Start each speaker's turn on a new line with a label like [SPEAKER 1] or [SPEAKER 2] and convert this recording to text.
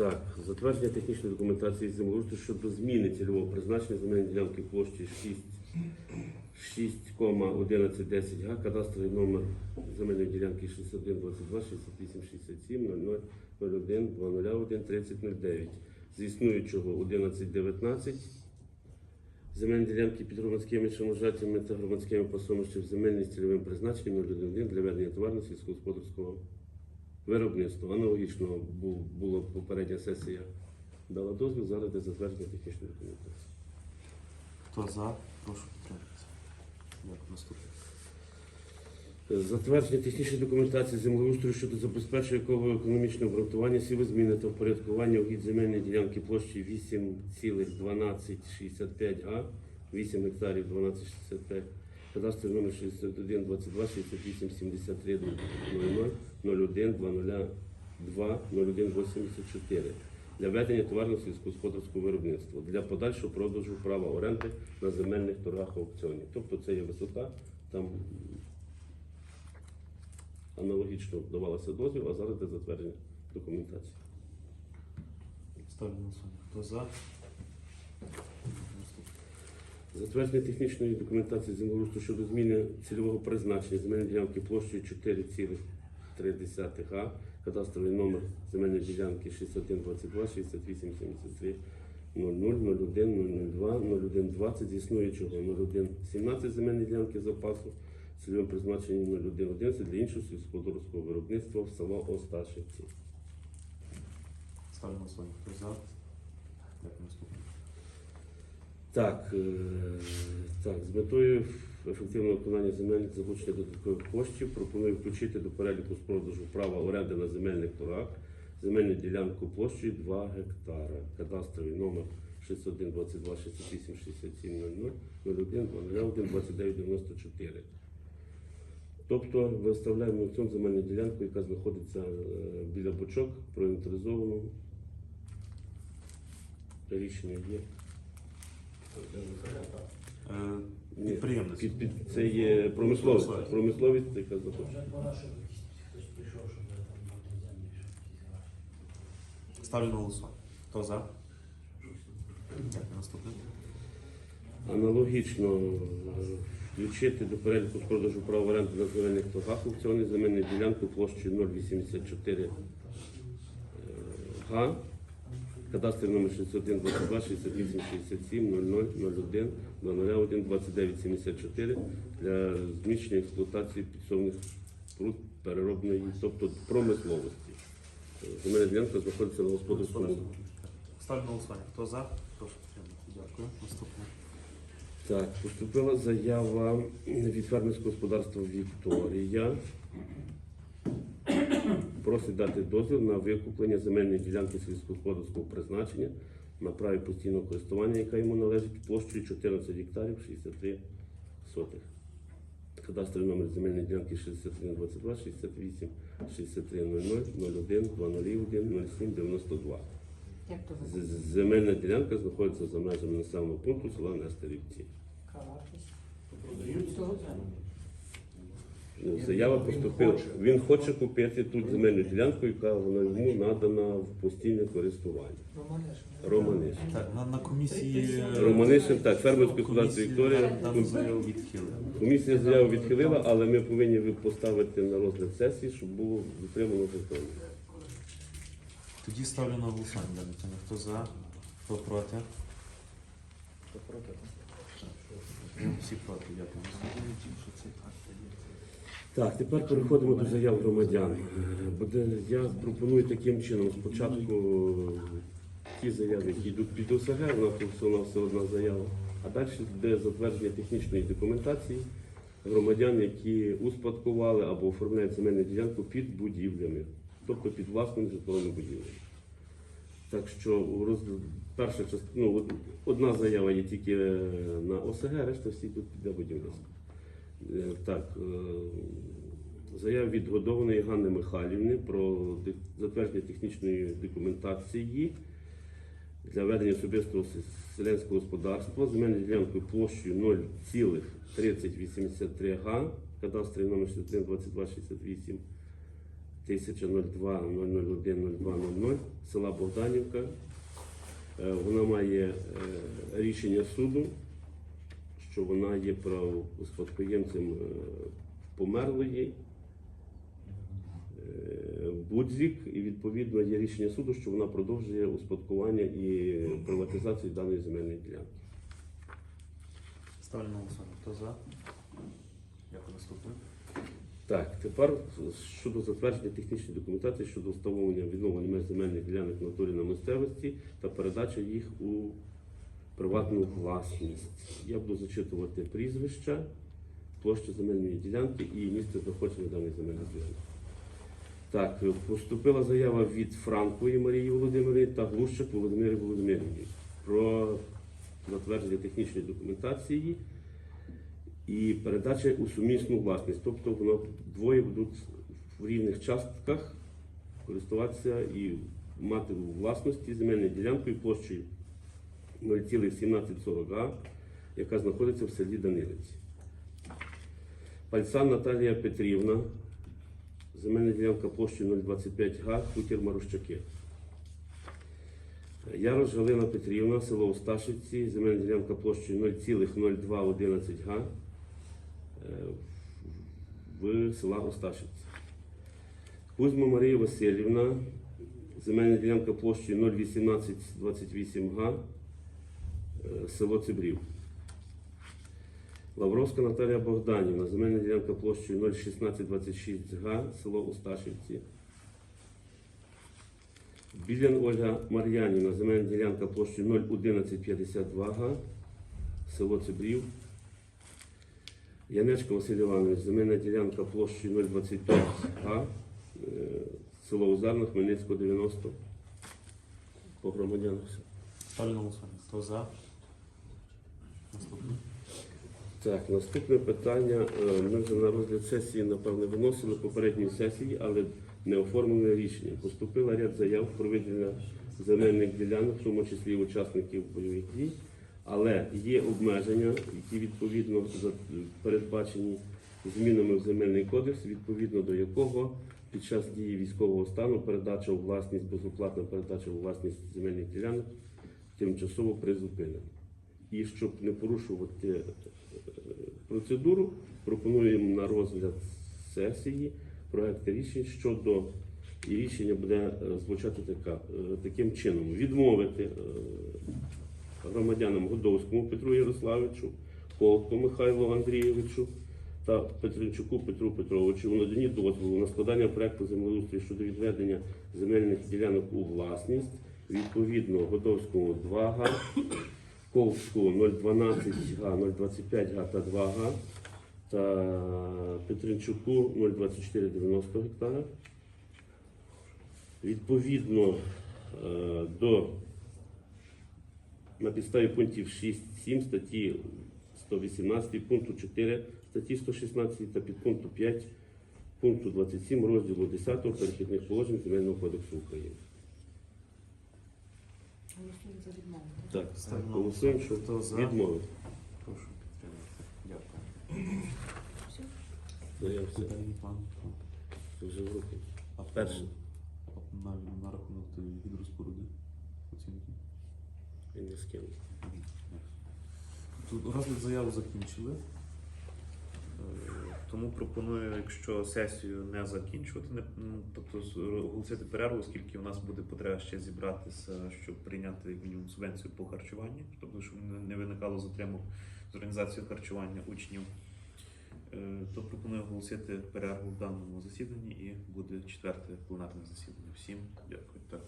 [SPEAKER 1] Так, затвердження технічної документації землеустрою щодо зміни цільового призначення земельної ділянки площі 6,1110 га, кадастровий номер земельної ділянки 6122 68 67 00 01 201 3009 з існуючого 1119 земельні ділянки під громадськими членожаттями та громадськими посомищами земельні з цільовим призначенням 011 для ведення товарно сільськогосподарського виробництва. Аналогічно бу- була попередня сесія дала дозвіл, зараз де затвердження технічної документації.
[SPEAKER 2] Хто за? Прошу підтримати.
[SPEAKER 1] Затвердження технічної документації землеустрою щодо забезпечення економічного обґрунтування сівозміни та впорядкування угідь земельної ділянки площі 8,1265 га, 8 гектарів 1265, кадастровий номер 61 22 68 73 00 01 202 01 84 для ведення товарно сільськогосподарського виробництва для подальшого продажу права оренди на земельних торгах аукціонів. Тобто це є висота, там аналогічно давалося дозвіл, а зараз де затвердження документації.
[SPEAKER 2] Ставлю на голосування. Хто за?
[SPEAKER 1] Затвердження технічної документації землеустрою щодо зміни цільового призначення земельної ділянки площею 4,3 га, кадастровий номер земельної ділянки 6122 68 73 00 01 002 01 20 з існуючого 01 17 земельної ділянки запасу цільовим призначенням 01 11 для іншого сільськогосподарського виробництва в село Осташівці.
[SPEAKER 2] Ставлю на голосування. Хто за? Дякую. Наступне.
[SPEAKER 1] Так, е, так, з метою ефективного виконання земельних залучення додаткових коштів пропоную включити до переліку з продажу права оренди на земельних торгах земельну ділянку площею 2 гектара. Кадастровий номер 61 22 68 67 00 01 201 29 94. Тобто виставляємо цю земельну ділянку, яка знаходиться е, біля бочок, проінвентаризовану. Рішення є.
[SPEAKER 2] Е,
[SPEAKER 1] Під, під, це є промисловість,
[SPEAKER 2] Промисловість.
[SPEAKER 1] яка
[SPEAKER 3] щоб.
[SPEAKER 2] Ставлю на голосування. Хто за? Дякую. Наступне.
[SPEAKER 1] Аналогічно е, включити до переліку з продажу права оренди на земельних торгах аукціони земельну ділянку площею 084 е, га, кадастровий номер 61 22 68 67 00 01 201 29 74 для зміщення експлуатації підсобних споруд переробної, тобто промисловості. Земельна ділянка знаходиться на господарському
[SPEAKER 2] Ставлю на голосування. Хто за? Прошу підтримати. Дякую. Наступне.
[SPEAKER 1] Так, поступила заява від фермерського господарства Вікторія. Просить дати дозвіл на викуплення земельної ділянки сільськогосподарського призначення на праві постійного користування, яка йому належить площею 14 гектарів 63 сотих. Кадастровий номер земельної ділянки 6122 68 63 00 01 201 07 92.
[SPEAKER 4] Як то
[SPEAKER 1] З- з- Земельна ділянка знаходиться за межами населеного пункту села Нестерівці. Ну, Заява поступила. Він хоче купити тут земельну ділянку, яка вона йому надана в постійне користування.
[SPEAKER 4] Романеш.
[SPEAKER 1] Романиш.
[SPEAKER 2] Так, на, на комісії...
[SPEAKER 1] Романишин, так, фермерське господарство Вікторія.
[SPEAKER 2] Заяву відхилили.
[SPEAKER 1] Комісія заяву відхилила, але ми повинні поставити на розгляд сесії, щоб було дотримано закону.
[SPEAKER 2] Тоді ставлю на голосування дане питання. Хто за? Хто проти? Хто проти? Всі проти, дякую.
[SPEAKER 1] Так, тепер переходимо до заяв громадян. Буде, я пропоную таким чином спочатку е, ті заяви, які йдуть під ОСГ, у нас всього все одна заява, а далі буде затвердження технічної документації громадян, які успадкували або оформляють земельну ділянку під будівлями, тобто під власними житловими будівлями. Так що перша частина, ну, одна заява є тільки е, на ОСГ, решта всі тут для будівництва. Е, Так, е, заява від годованої Ганни Михайлівни про затвердження технічної документації для ведення особистого селянського господарства земельною ділянкою площею 0,3083 га, кадастровий номер 61 22 68 1002 001 0200 села Богданівка. Е, Вона має рішення суду, що вона є правоспадкоємцем е, померлої е, Будзік, і відповідно є рішення суду, що вона продовжує успадкування і приватизацію даної земельної ділянки.
[SPEAKER 2] Ставлю на голосування. Хто за? Дякую. Наступне.
[SPEAKER 1] Так, тепер щодо затвердження технічної документації щодо встановлення відновлення земельних ділянок в натурі на місцевості та передачі їх у приватну власність. Я буду зачитувати прізвища, площу земельної ділянки і місце знаходження даної земельної ділянки. Так, поступила заява від Франкової Марії Володимирівни та Глущак Володимирі Володимирівні про затвердження технічної документації і передача у сумісну власність. Тобто воно двоє будуть в рівних частках користуватися і мати у власності земельну ділянку і площею 0,1740 га, яка знаходиться в селі Данилиці. Пальцан Наталія Петрівна, земельна ділянка площею 0,25 га, хутір Марущаки. Ярош Галина Петрівна, село Осташівці, земельна ділянка площею 0,0211 га е, в села Осташівці. Кузьма Марія Васильівна, земельна ділянка площею 01828 га, село Цибрів. Лавровська Наталія Богданівна, земельна ділянка площею 01626 га, село Осташівці. Білян Ольга Мар'янівна, земельна ділянка площею 01152 га, село Цибрів. Янечко Василь Іванович, земельна ділянка площею 025 га, е, село Озарна, Хмельницького 90. По громадянах все.
[SPEAKER 2] Ставлю на. Хто за?
[SPEAKER 1] Так, наступне питання. Е, Ми вже на розгляд сесії, напевне, виносили попередньої сесії, але не оформлене рішення. Поступила ряд заяв про виділення земельних ділянок, в тому числі учасників бойових дій, але є обмеження, які відповідно передбачені змінами в земельний кодекс, відповідно до якого під час дії військового стану передача у власність, безоплатна передача у власність земельних ділянок тимчасово призупинена. І щоб не порушувати е, процедуру, пропонуємо на розгляд сесії проект рішень щодо і рішення буде звучати така, е, таким чином: відмовити е, громадянам Годовському Петру Ярославичу, Колко Михайлу Андрійовичу та Петренчуку Петру Петровичу у наданні дозволу на складання проекту землеустрою щодо відведення земельних ділянок у власність. Відповідно Годовському 2 га, Ковську 012 га, 025 га та 2 га та Петренчуку 02490 гектара. Відповідно е, до на підставі пунктів 6-7 статті 118 пункту 4 статті 116 та підпункту 5 пункту 27 розділу 10 перехідних положень Земельного кодексу України.
[SPEAKER 4] Голосуємо за відмову.
[SPEAKER 1] Так,
[SPEAKER 2] Ставимо на
[SPEAKER 1] голосуємо, що
[SPEAKER 2] Хто за?
[SPEAKER 1] відмовити.
[SPEAKER 2] Прошу підтримати. Дякую.
[SPEAKER 4] Все.
[SPEAKER 1] Ну, я все
[SPEAKER 2] Детальний план.
[SPEAKER 1] це вже в руки.
[SPEAKER 2] А
[SPEAKER 1] Перше.
[SPEAKER 2] На, на рахунок тої гідроспоруди оцінки.
[SPEAKER 1] Він не скинув.
[SPEAKER 2] Тут розгляд заяву закінчили. Е, Тому пропоную, якщо сесію не закінчувати, не, м, тобто з- оголосити перерву, оскільки у нас буде потреба ще зібратися, щоб прийняти як мінімум субвенцію по харчуванню, тобто щоб не- виникало затримок з організацією харчування учнів. Е, То пропоную оголосити перерву в даному засіданні і буде четверте пленарне засідання. Всім дякую.